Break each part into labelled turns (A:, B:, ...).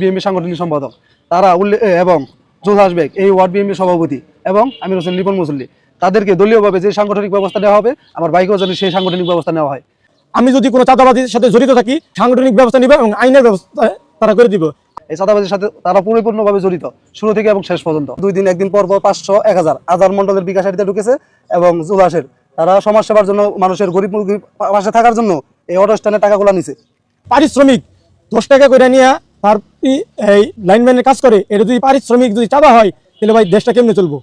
A: BNP সাংগঠনিক সম্পাদক। তারা উল্লেখ এবং জোহাস বেগ এই ওয়ার্ড বিএনপি সভাপতি এবং আমির হোসেন লিপন মুসল্লি। তাদেরকে দলীয়ভাবে যে সাংগঠনিক ব্যবস্থা নেওয়া হবে আমার বাইকেও যেন সেই সাংগঠনিক ব্যবস্থা নেওয়া হয়।
B: আমি যদি কোনো চাঁদাবাজির সাথে জড়িত থাকি সাংগঠনিক ব্যবস্থা নিবে এবং আইনের ব্যবস্থা তারা করে দিব।
A: এই চাঁদাবাজির সাথে তারা পরিপূর্ণভাবে জড়িত শুরু থেকে এবং শেষ পর্যন্ত। দুই দিন একদিন পর পর পাঁচশো এক হাজার আজার মন্ডলের বিকাশ হারিতে ঢুকেছে এবং জুলাসের তারা সমাজ সেবার জন্য মানুষের গরিব পাশে থাকার জন্য এই অটো স্ট্যান্ডের টাকাগুলো নিছে।
B: পারিশ্রমিক দশ টাকা করে নিয়ে তার এই লাইনম্যানের কাজ করে, এটা যদি পারিশ্রমিক যদি চাঁদা হয়, তাহলে ভাই দেশটা কেমনে চলবো?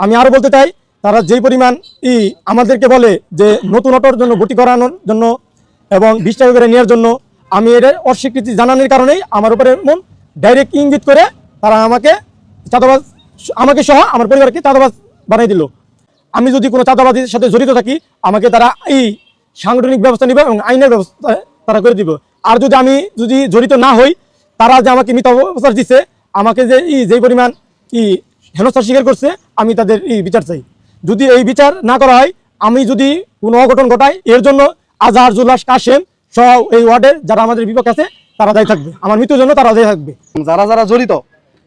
B: আমি আরও বলতে চাই, তারা যেই পরিমাণ ই আমাদেরকে বলে যে নতুন অটোর জন্য ভর্তি করানোর জন্য এবং বিশ টাকা করে নেওয়ার জন্য, আমি এটার অস্বীকৃতি জানানোর কারণেই আমার উপরে এমন ডাইরেক্ট ইঙ্গিত করে তারা আমাকে চাঁদাবাজ, আমাকে সহ আমার পরিবারকে চাঁদাবাজ বানিয়ে দিল। আমি যদি কোনো চাঁদাবাজির সাথে জড়িত থাকি, আমাকে তারা এই সাংগঠনিক ব্যবস্থা নিবে এবং আইনের ব্যবস্থা তারা করে দিব। আর যদি আমি যদি জড়িত না হই তারা যে আমাকে মৃত অবস্থার দিচ্ছে আমাকে যে ই যেই পরিমাণ ই হেনস্থা স্বীকার করছে, আমি তাদের এই বিচার চাই। যদি এই বিচার না করা হয়, আমি যদি কোনো অঘটন ঘটাই এর জন্য আজহার জুলাস কাশেম সহ এই ওয়ার্ডের যারা আমাদের বিপক্ষ আছে, তারা দায়ী থাকবে। আমার মৃত্যুর জন্য তারা দায়ী থাকবে।
A: যারা যারা জড়িত,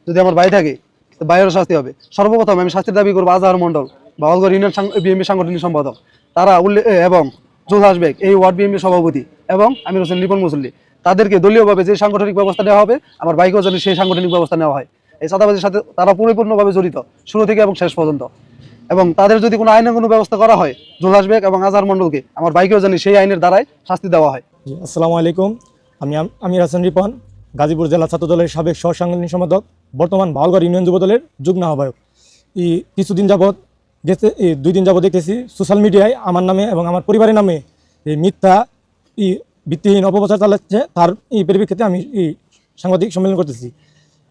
A: যদি আমার ভাই থাকে বাইরের শাস্তি হবে। সর্বপ্রথম আমি শাস্তির দাবি করব আজহার মন্ডল বাউলগড় ইউনিয়ন বিএনপি সাংগঠনিক সম্পাদক। তারা উল্লেখ এবং জোহাস বেগ, এই ওয়ার্ড বিএনপি সভাপতি, এবং আমির হোসেন লিপন মুসল্লি। তাদেরকে দলীয়ভাবে যে সাংগঠনিক ব্যবস্থা নেওয়া হবে, আমার বাইকেও যেন সেই সাংগঠনিক ব্যবস্থা নেওয়া হয়। এই চাঁদাবাজির সাথে তারা পরিপূর্ণভাবে জড়িত, শুরু থেকে এবং শেষ পর্যন্ত। এবং তাদের যদি কোনো আইনের কোনো ব্যবস্থা করা হয় জোহাস বেগ এবং আজহার মন্ডলকে আমার বাইকেও যেন সেই আইনের দ্বারাই শাস্তি দেওয়া হয়।
B: আসসালামু আলাইকুম। আমি আম- হাসান রিপন, গাজীপুর জেলা ছাত্র দলের সাবেক সহ সাংগঠনিক সম্পাদক, বর্তমান ভাওলগড় ইউনিয়ন যুব দলের যুগ্ম আহ্বায়ক। এই কিছুদিন যাবৎ এই দুই দিন যাবৎ দেখতেছি, সোশ্যাল মিডিয়ায় আমার নামে এবং আমার পরিবারের নামে এই মিথ্যা, ই ভিত্তিহীন অপপ্রচার চালাচ্ছে, তার এই পরিপ্রেক্ষিতে আমি এই সাংবাদিক সম্মেলন করতেছি।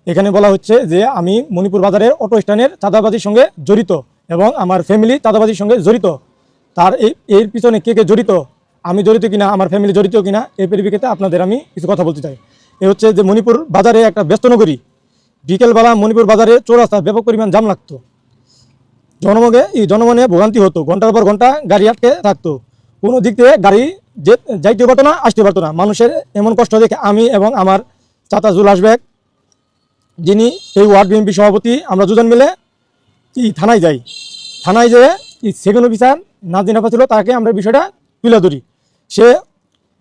B: এখানে বলা হচ্ছে যে আমি মণিপুর বাজারের অটো স্ট্যান্ডের চাঁদাবাজির সঙ্গে জড়িত এবং আমার ফ্যামিলি চাঁদাবাজির সঙ্গে জড়িত। তার এই, এর পিছনে কে কে জড়িত, আমি জড়িত কিনা, আমার ফ্যামিলি জড়িত কিনা, এই পরিপ্রেক্ষিতে আপনাদের আমি কিছু কথা বলতে চাই। এ হচ্ছে যে মণিপুর বাজারে একটা ব্যস্ত নগরী। বিকেলবেলা মণিপুর বাজারে চৌরাস্তা ব্যাপক পরিমাণ জাম লাগতো। জনমগে, এই জনমনে ভোগান্তি হতো। ঘণ্টার পর ঘণ্টা গাড়ি আটকে থাকতো। কোনো দিক থেকে গাড়ি যে যাইতে পারতো না, আসতে পারতো না। মানুষের এমন কষ্ট দেখে আমি এবং আমার চাচা জুল আসবেক যিনি এই ওয়ার্ড বিএনপি সভাপতি, আমরা দুজন মিলে এই থানায় যাই। থানায় যেয়ে সেকেন্ড অফিসার নাজিন আফা ছিল তাকে আমরা বিষয়টা তুলে ধরি। সে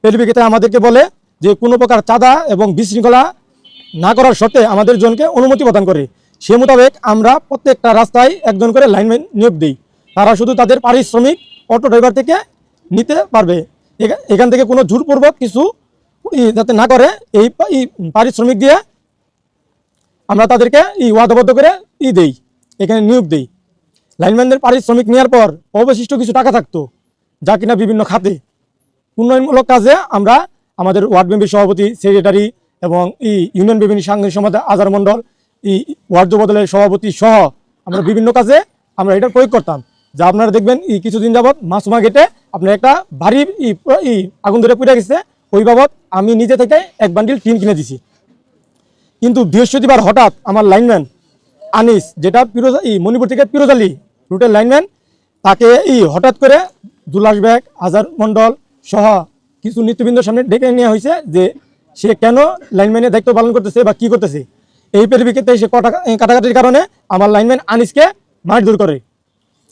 B: পরিপ্রেক্ষিতে আমাদেরকে বলে যে কোনো প্রকার চাঁদা এবং বিশৃঙ্খলা না করার শর্তে আমাদের জনকে অনুমতি প্রদান করে। সে মোতাবেক আমরা প্রত্যেকটা রাস্তায় একজন করে লাইনম্যান নিয়োগ দিই। তারা শুধু তাদের পারিশ্রমিক অটো ড্রাইভার থেকে নিতে পারবে। এখান থেকে কোনো জোরপূর্বক কিছু যাতে না করে, এই পারিশ্রমিক দিয়ে আমরা তাদেরকে ই ওয়াদাবদ্ধ করে ই দেই, এখানে নিয়োগ দেই। লাইনম্যানদের পারিশ্রমিক নেওয়ার পর অবশিষ্ট কিছু টাকা থাকতো, যা কিনা বিভিন্ন খাতে। উন্নয়নমূলক কাজে আমরা আমাদের ওয়ার্ড মেম্বার সভাপতি, সেক্রেটারি এবং ই ইউনিয়ন বিভিন্ন সাংগঠনিক সমাজ আজার মণ্ডল, ই ওয়ার্ড যুব দলের সভাপতি সহ আমরা বিভিন্ন কাজে আমরা এটার প্রয়োগ করতাম। যা আপনারা দেখবেন, এই কিছুদিন যাবৎ মাসুমা গেটে আপনার একটা ভারী ই ই আগুন ধরে পুড়ে গেছে। ওই বাবদ আমি নিজে থেকে এক বান্ডিল টিন কিনে দিছি। কিন্তু বৃহস্পতিবার হঠাৎ আমার লাইনম্যান আনিস, যেটা পিরোজা এই মণিপুর থেকে পিরোজালি রুটের লাইনম্যান, তাকে এই হঠাৎ করে দুলাস ব্যাগ হাজার মণ্ডল সহ কিছু নেতৃবৃন্দের সামনে ডেকে নেওয়া হয়েছে যে সে কেন লাইনম্যানের দায়িত্ব পালন করতেছে বা কি করতেছে। এই পরিপ্রেক্ষিতে সে কটা- কাটাকাটির কারণে আমার লাইনম্যান আনিসকে মারধর করে।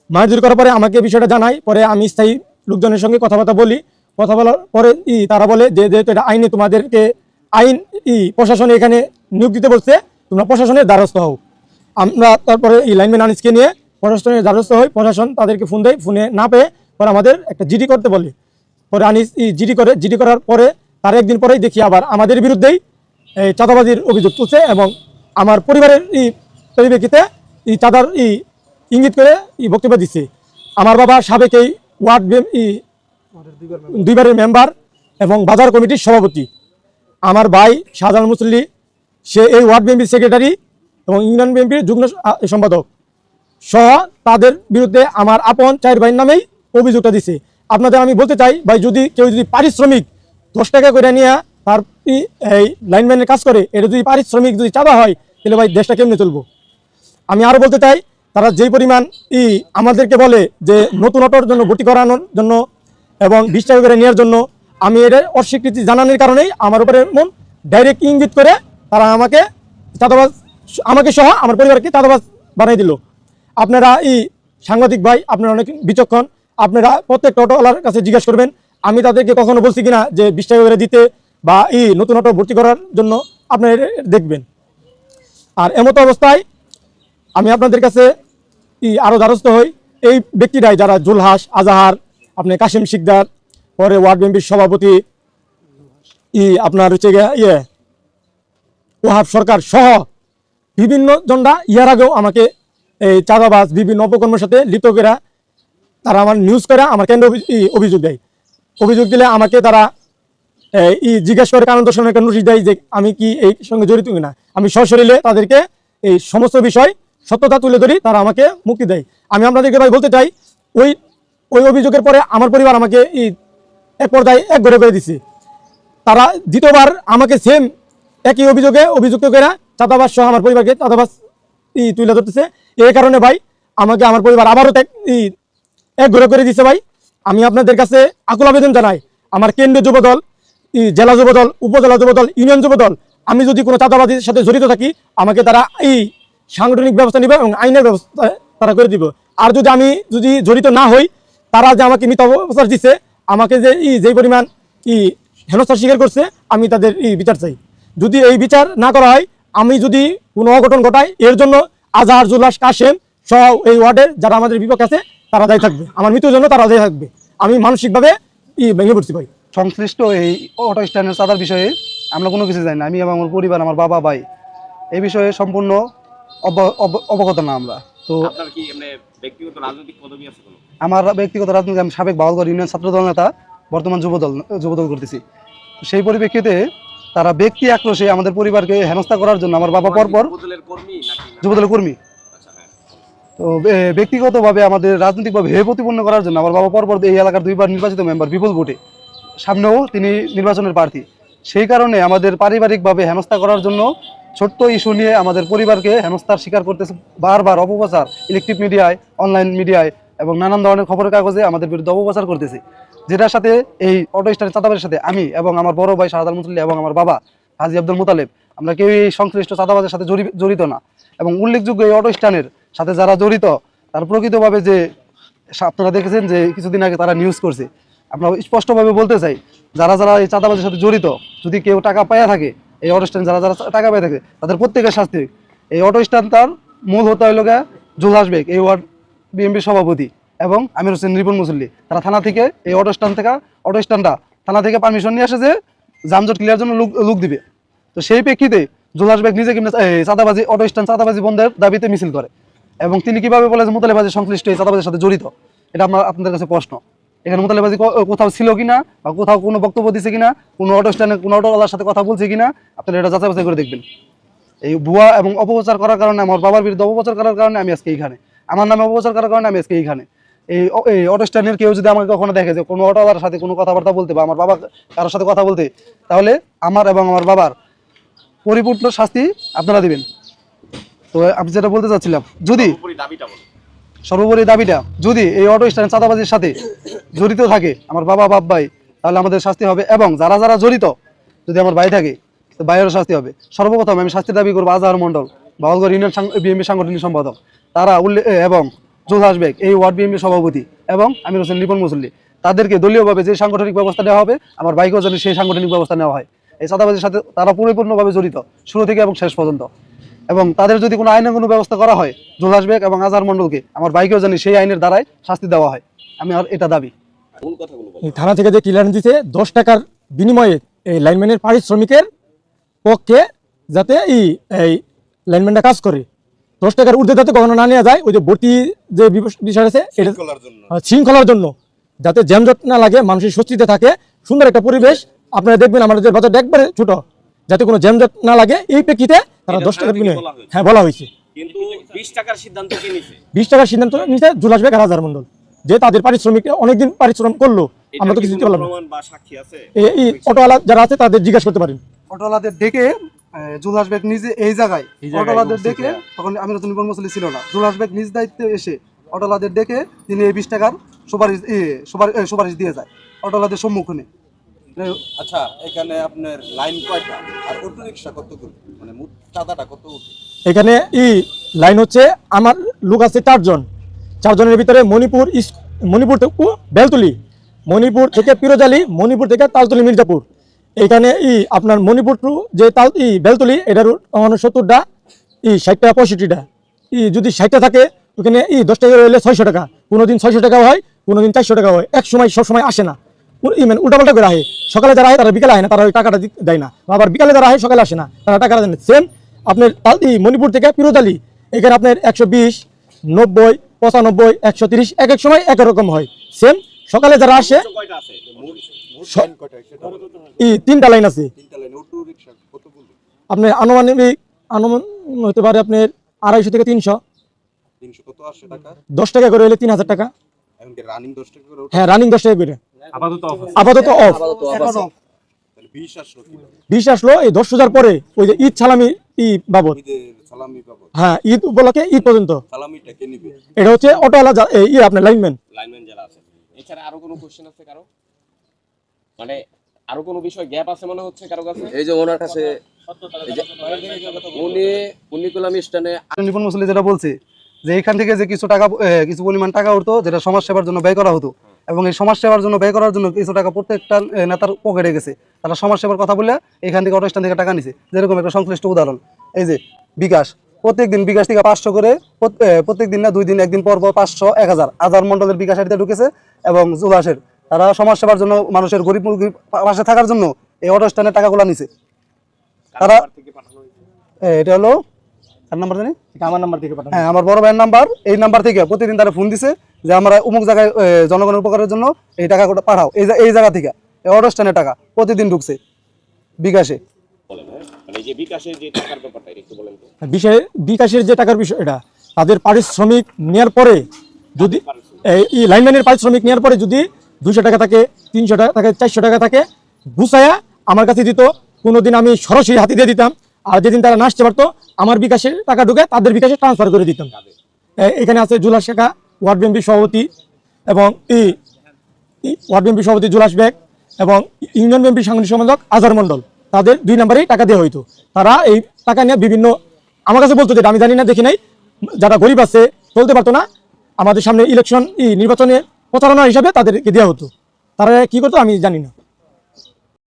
B: মারধর করার পরে আমাকে বিষয়টা জানায়, পরে আমি স্থায়ী লোকজনের সঙ্গে কথাবার্তা বলি। কথা বলার পরে ই তারা বলে যে যেহেতু এটা আইনে তোমাদেরকে আইন ই প্রশাসন এখানে নিয়োগ দিতে বলছে, তোমরা প্রশাসনের দ্বারস্থ হও। আমরা তারপরে এই লাইনম্যান আনিসকে নিয়ে প্রশাসনের দ্বারস্থ হই, প্রশাসন তাদেরকে ফোন দেয়, ফোনে না পেয়ে পরে আমাদের একটা জিডি করতে বলে। পরে আনিস ই জিডি করে, জিডি করার পরে তার একদিন পরেই দেখি আবার আমাদের বিরুদ্ধেই এই চাঁদাবাজির অভিযোগ তুলছে এবং আমার পরিবারের ই পরিপ্রেক্ষিতে এই চাঁদার ই ইঙ্গিত করে ই বক্তব্য দিচ্ছে আমার বাবা সাবেক এই ওয়ার্ড দুইবারের মেম্বার এবং বাজার কমিটির সভাপতি। আমার ভাই শাহজাহান মুসল্লি, সে এই ওয়ার্ড বিএনপির সেক্রেটারি এবং ইউনিয়ন বিএনপির যুগ্ম সম্পাদক। সহ তাদের বিরুদ্ধে আমার আপন চার ভাইয়ের নামেই অভিযোগটা দিছে। আপনাদের আমি বলতে চাই, ভাই, যদি কেউ যদি পারিশ্রমিক দশ টাকা করে নিয়ে তার এই লাইনম্যানের কাজ করে, এটা যদি পারিশ্রমিক যদি চাঁদা হয়, তাহলে ভাই দেশটা কেমনে চলবো? আমি আরও বলতে চাই তারা যেই পরিমাণ ই আমাদেরকে বলে যে নতুন অটোর জন্য ভর্তি করানোর জন্য এবং বিশ টাকা করে নেওয়ার জন্য, আমি এটার অস্বীকৃতি জানানোর কারণেই আমার উপরে এমন ডাইরেক্ট ইঙ্গিত করে তারা আমাকে চাঁদাবাজ, আমাকে সহ আমার পরিবারকে চাঁদাবাজ বানিয়ে দিল। আপনারা এই সাংবাদিক ভাই, আপনারা অনেক বিচক্ষণ, আপনারা প্রত্যেক টোটোওয়ালার কাছে জিজ্ঞাসা করবেন, আমি তাদেরকে কখনো বলছি কিনা যে বিশ টাকা করে দিতে বা এই নতুন অটো ভর্তি করার জন্য আপনারা দেখবেন। আর এমতো অবস্থায় আমি আপনাদের কাছে আরও দ্বারস্থ হই। এই ব্যক্তিরাই যারা জুলহাস, আজাহার, আপনি কাশিম শিকদার, পরে ওয়ার্ড বিএনপির সভাপতি, ই আপনার হচ্ছে ইয়ে ওহাব সরকার সহ বিভিন্ন জনরা ইয়ার আগেও আমাকে এই চাঁদাবাজ, বিভিন্ন অপকর্মের সাথে লিপ্ত করা তারা আমার নিউজ করে, আমার কেন্দ্র অভিযোগ দেয়। অভিযোগ দিলে আমাকে তারা ই জিজ্ঞেস করে, কারণ দর্শনের নোটিশ দেয় যে আমি কি এই সঙ্গে জড়িত কিনা। আমি সশরীরে তাদেরকে এই সমস্ত বিষয় সত্যতা তুলে ধরি, তারা আমাকে মুক্তি দেয়। আমি আপনাদেরকে ভাই বলতে চাই, ওই ওই অভিযোগের পরে আমার পরিবার আমাকে এক পর্দায় এক ঘরে করে দিছে। তারা দ্বিতীয়বার আমাকে সেম একই অভিযোগে অভিযুক্ত করে চাঁদাবাস সহ আমার পরিবারকে চাঁদাবাস ই, তুলে ধরতেছে। এই কারণে ভাই আমাকে আমার পরিবার আবারও এক ঘরে করে দিছে ভাই। আমি আপনাদের কাছে আকুল আবেদন জানাই, আমার কেন্দ্রীয় যুবদল জেলা যুবদল উপজেলা যুবদল ইউনিয়ন যুবদল আমি যদি কোনো চাঁদাবাজির সাথে জড়িত থাকি, আমাকে তারা এই সাংগঠনিক ব্যবস্থা নিবে এবং আইনের ব্যবস্থা তারা করে দিব। আর যদি আমি যদি জড়িত না হই, তারা যে আমাকে মৃত অবস্থার দিচ্ছে আমাকে যে ই যেই পরিমাণ ই হেনস্থার স্বীকার করছে, আমি তাদের এই বিচার চাই। যদি এই বিচার না করা হয়, আমি যদি কোনো অঘটন ঘটাই এর জন্য আজহার জুলাস কাশেম সহ এই ওয়ার্ডের যারা আমাদের বিপক্ষে আছে, তারা দায়ী থাকবে। আমার মৃত্যুর জন্য তারা দায়ী থাকবে। আমি মানসিকভাবে ই ভেঙে পড়ছি ভাই।
A: সংশ্লিষ্ট এই অটো স্ট্যান্ডের চাঁদার বিষয়ে আমরা কোনো কিছু জানি না। আমি এবং আমার পরিবার, আমার বাবা, ভাই, এই বিষয়ে সম্পূর্ণ অবগত না আমরা। তো আমার ব্যক্তিগত রাজনীতি আমি সাবেক বাউলগড় ইউনিয়ন ছাত্রদল নেতা বর্তমান যুবদল যুবদল করতেছি। সেই পরিপ্রেক্ষিতে তারা ব্যক্তি আক্রোশে আমাদের পরিবারকে হেনস্থা করার জন্য আমার বাবা পরপর
C: যুবদলের কর্মী আচ্ছা হ্যাঁ।
A: তো ব্যক্তিগতভাবে আমাদের রাজনৈতিকভাবে হেয় প্রতিপন্ন করার জন্য আমার বাবা পরপর এই এলাকার দুইবার নির্বাচিত মেম্বার বিপুল ভোটে। সামনেও তিনি নির্বাচনের প্রার্থী। সেই কারণে আমাদের পারিবারিকভাবে হেনস্থা করার জন্য ছোট্ট ইস্যু নিয়ে আমাদের পরিবারকে হেনস্থার শিকার করতেছে বারবার অপপ্রচার ইলেকট্রিক মিডিয়ায় অনলাইন মিডিয়ায় এবং নানান ধরনের খবরের কাগজে আমাদের বিরুদ্ধে অপপ্রচার করতেছে। যেটার সাথে এই অটো স্ট্যান্ড চাঁদাবাজের সাথে আমি এবং আমার বড় ভাই শাহাদ মুসল্লি এবং আমার বাবা হাজি আব্দুল মুতালেব, আমরা কেউ এই সংশ্লিষ্ট চাঁদাবাজের সাথে জড়িত না। এবং উল্লেখযোগ্য এই অটো স্ট্যান্ডের সাথে যারা জড়িত, তারা প্রকৃতভাবে যে আপনারা দেখেছেন যে কিছুদিন আগে তারা নিউজ করছে। আমরা স্পষ্টভাবে বলতে চাই, যারা যারা এই চাঁদাবাজের সাথে জড়িত, যদি কেউ টাকা পাইয়া থাকে এই অটো স্ট্যান্ড যারা যারা টাকা পাইয়া থাকে, তাদের প্রত্যেকের শাস্তি এই অটো স্ট্যান্ড তার মূল হতে হইল গা জুলহাস বেগ এই ওয়ার্ড বিএমপি সভাপতি এবং আমির হোসেন রিপন মুসল্লি। তারা থানা থেকে এই অটো স্ট্যান্ড থেকে অটো স্ট্যান্ডটা থানা থেকে পারমিশন নিয়ে আসে যে যানজট ক্লিয়ার জন্য লুক লুক দিবে। তো সেই প্রেক্ষিতে জুলহাস বেগ নিজে কিনে চাঁদাবাজি অটো স্ট্যান্ড চাঁদাবাজি বন্ধের দাবিতে মিছিল করে। এবং তিনি কীভাবে বলে যে মোতালেবাজি সংশ্লিষ্ট এই চাঁদাবাজির সাথে জড়িত? এটা আমার আপনাদের কাছে প্রশ্ন। এখানে মোতালেবাজি কোথাও ছিল কিনা বা কোথাও কোনো বক্তব্য দিছে কিনা, কোনো অটো স্ট্যান্ডে কোনো অটোওয়ালার সাথে কথা বলছে কিনা, আপনারা এটা যাচাই বাছাই করে দেখবেন। এই ভুয়া এবং অপপ্রচার করার কারণে, আমার বাবার বিরুদ্ধে অপপ্রচার করার কারণে আমি আজকে এইখানে। আমার নামে অপপ্রচার করার কারণে আমি আজকে এইখানে। এই এই অটো স্ট্যান্ডের কেউ যদি আমাকে কখনো দেখে যে কোনো অটোওয়ালার সাথে কোনো কথাবার্তা বলতে বা আমার বাবা কারোর সাথে কথা বলতে, তাহলে আমার এবং আমার বাবার পরিপূর্ণ শাস্তি আপনারা দিবেন। তো আমি যেটা বলতে চাচ্ছিলাম, যদি সর্বোপরি দাবিটা যদি এই অটো স্ট্যান্ড চাঁদাবাজির সাথে জড়িত থাকে আমার বাবা, বাপ, ভাই, তাহলে আমাদের শাস্তি হবে এবং যারা যারা জড়িত যদি আমার ভাই থাকে ভাইয়েরও শাস্তি হবে। সর্বপ্রথম আমি শাস্তি দাবি করব আজহার মন্ডল বাউলগড় ইউনিয়ন বিএমপি সাংগঠনিক সম্পাদক। তারা উল্লেখ এবং জোলহাস বেগ, এই ওয়ার্ড বিএমপি সভাপতি এবং আমির হোসেন লিপন মুসল্লি, তাদেরকে দলীয়ভাবে যে সাংগঠনিক ব্যবস্থা নেওয়া হবে, আমার ভাইকেও যেন সেই সাংগঠনিক ব্যবস্থা নেওয়া হয়। এই চাঁদাবাজির সাথে তারা পরিপূর্ণভাবে জড়িত, শুরু থেকে এবং শেষ পর্যন্ত। এবং তাদের যদি কোনো আইনে কোনো ব্যবস্থা করা হয় জোলহাস বেগ এবং আজহার মন্ডলকে আমার ভাইকেও জানি সেই আইনের দ্বারাই শাস্তি দেওয়া হয়। আমি আর এটা দাবি।
B: থানা থেকে যে ক্লিয়ারেন্স দিতে দশ টাকার বিনিময়ে এই লাইনম্যানের পারিশ্রমিকের পক্ষে যাতে এই এই লাইনম্যানটা কাজ করে। দশ টাকার ঊর্ধ্বে যাতে কখনো না নেওয়া যায় ওই যে ভর্তি যে বিষয় আছে এটা
C: শৃঙ্খলার জন্য।
B: আহ, শৃঙ্খলার জন্য। যাতে জ্যামজট না লাগে মানুষের স্বস্তিতে থাকে সুন্দর একটা পরিবেশ। আপনারা দেখবেন আমাদের বাজারটা একবারে ছোট। যাতে কোনো জ্যামজট না লাগে এই প্রেক্ষিতে তারা দশ
C: বলা হয়েছে।
B: হ্যাঁ বলা হয়েছে।
C: কিন্তু বিশ টাকার সিদ্ধান্ত
B: বিশ টাকার সিদ্ধান্ত নিতে জুলাস বেগ হাজার মন্ডল। যে তাদের পারিশ্রমিক অনেকদিন পারিশ্রম করল আমরা তো কিছু দিতে পারলাম এই অটোওয়ালা যারা আছে তাদের জিজ্ঞাসা করতে পারেন।
A: অটোলাদের ডেকে জুলহাস বেগ নিজে এই জায়গায় অটোলাদের ডেকে তখন আমি নতুন ছিল না। জুলহাস বেগ নিজ দায়িত্বে এসে অটোলাদের ডেকে তিনি এই বিশ টাকার সুপারিশ সুপারিশ দিয়ে যায়। অটোলাদের সম্মুখীনে।
D: আচ্ছা এখানে আপনার লাইন কয়টা? আর অটো মানে মোট চাঁদাটা কত
B: এখানে ই লাইন হচ্ছে আমার লোক আছে চারজন। চারজনের ভিতরে মণিপুর মণিপুর থেকে বেলতলি, মণিপুর থেকে পিরোজালি, মণিপুর থেকে মির্জাপুর। এখানে ই আপনার মণিপুর টু যে তাল, ই বেলতলি, এটার উনসত্তরটা ই ষাট টাকা, পঁয়ষট্টিটা। ই যদি ষাটটা থাকে, ওখানে ই দশ টাকা রইলে ছয়শো টাকা। কোনো দিন ছয়শো টাকা হয় কোনো দিন চারশো টাকা হয়। এক সময় সবসময় আসে না। মানে উল্টাপাল্টা করে আহে। সকালে যারা আহে তারা বিকালে আহে না তারা ওই টাকাটা দেয় না। আবার বিকালে যারা আহে সকালে আসে না তারা টাকাটা দেয় না। সেম আপনার মণিপুর থেকে পিরোজালি এখানে আপনার একশো বিশ নব্বই পঁচানব্বই একশো তিরিশ এক এক সময় এক রকম হয়। সেম সকালে যারা আসে। ই তিনটা লাইন আছে। আপনার আনুমানিক আনুমান হতে পারে আপনার আড়াইশো থেকে তিনশো। দশ টাকা করে হলে তিন হাজার টাকা? হ্যাঁ রানিং দশ টাকা করে।
C: আপাতত অফ
D: আসলো
B: এই দশ হাজার পরে ওই যে ঈদ সালামি ই বাবদ। হ্যাঁ ঈদ উপলক্ষে ঈদ পর্যন্ত। এটা হচ্ছে অটোওয়ালা এই ইয়ে আপনার লাইনম্যান
C: লাইনম্যান যারা আছে। এছাড়া আরও কোনো কোশ্চেন আছে কারও? মানে আরও কোনো বিষয় গ্যাপ আছে মনে হচ্ছে কারও কাছে?
E: এই যে ওনার কাছে উনি উনি কলাম স্টানে
A: নিপুণ মুসলি যেটা বলছে যে এখান থেকে যে কিছু টাকা কিছু পরিমাণ টাকা উঠতো যেটা সমাজ সেবার জন্য ব্যয় করা হতো এবং এই সমাজ সেবার জন্য ব্যয় করার জন্য কিছু টাকা প্রত্যেকটা নেতার পকেটে গেছে। তারা সমাজ সেবার কথা বলে এখান থেকে অটো স্ট্যান্ড থেকে টাকা নিছে। যেরকম একটা সংশ্লিষ্ট উদাহরণ। এই যে বিকাশ। প্রত্যেক দিন বিকাশ থেকে পাঁচশো করে প্রত্যেক দিন না দুই দিন একদিন পর পর পাঁচশো এক হাজার। আধার মন্ডলের বিকাশ আইডিতে ঢুকেছে এবং জুলাসের তারা সমাজ সেবার জন্য মানুষের গরিব মুরগির পাশে থাকার জন্য এই অটো স্ট্যান্ডের টাকাগুলো নিছে। তারা এটা হলো কার নাম্বার জানি?
B: আমার নাম্বার থেকে
A: হ্যাঁ আমার বড় ভাইয়ের নাম্বার। এই নাম্বার থেকে প্রতিদিন তারা ফোন দিছে। যে আমরা অমুক জায়গায় জনগণের উপকারের জন্য এই টাকা পাঠাও। এই এই জায়গা থেকে। এই অটো স্ট্যান্ডের টাকা। প্রতিদিন ঢুকছে। বিকাশে।
C: বলেন হ্যাঁ মানে এই যে বিকাশের যে টাকার ব্যাপারটা এটা একটু বলেন তো।
B: বিষয়ে বিকাশের যে টাকার বিষয় এটা তাদের পারিশ্রমিক নেওয়ার পরে যদি এই- এই লাইনম্যানের পারিশ্রমিক নেওয়ার পরে যদি দুশো টাকা থাকে তিনশো টাকা থাকে চারশো টাকা থাকে গুছায়া আমার কাছে দিত কোনোদিন আমি সরাসরি হাতে দিয়ে দিতাম। আর যেদিন তারা না আসতে পারতো আমার বিকাশের টাকা ঢুকে তাদের বিকাশে ট্রান্সফার করে দিতাম। এখানে আছে জুলাস শেখা। ওয়ার্ড বিএনপি সভাপতি এবং এই ওয়ার্ড বিএনপি সভাপতি জুলাস বেগ এবং ইউনিয়ন বিএনপি সাংগঠনিক সম্পাদক আজহার মন্ডল তাদের দুই নম্বরেই টাকা দেওয়া হইতো। তারা এই টাকা নিয়ে বিভিন্ন, আমার কাছে বলতো যেটা আমি জানি না, দেখি নাই। যারা গরিব আছে চলতে পারতো না। আমাদের সামনে ইলেকশন ই নির্বাচনে প্রচারণা হিসাবে তাদেরকে দেওয়া হতো। তারা কি করতো আমি জানি না।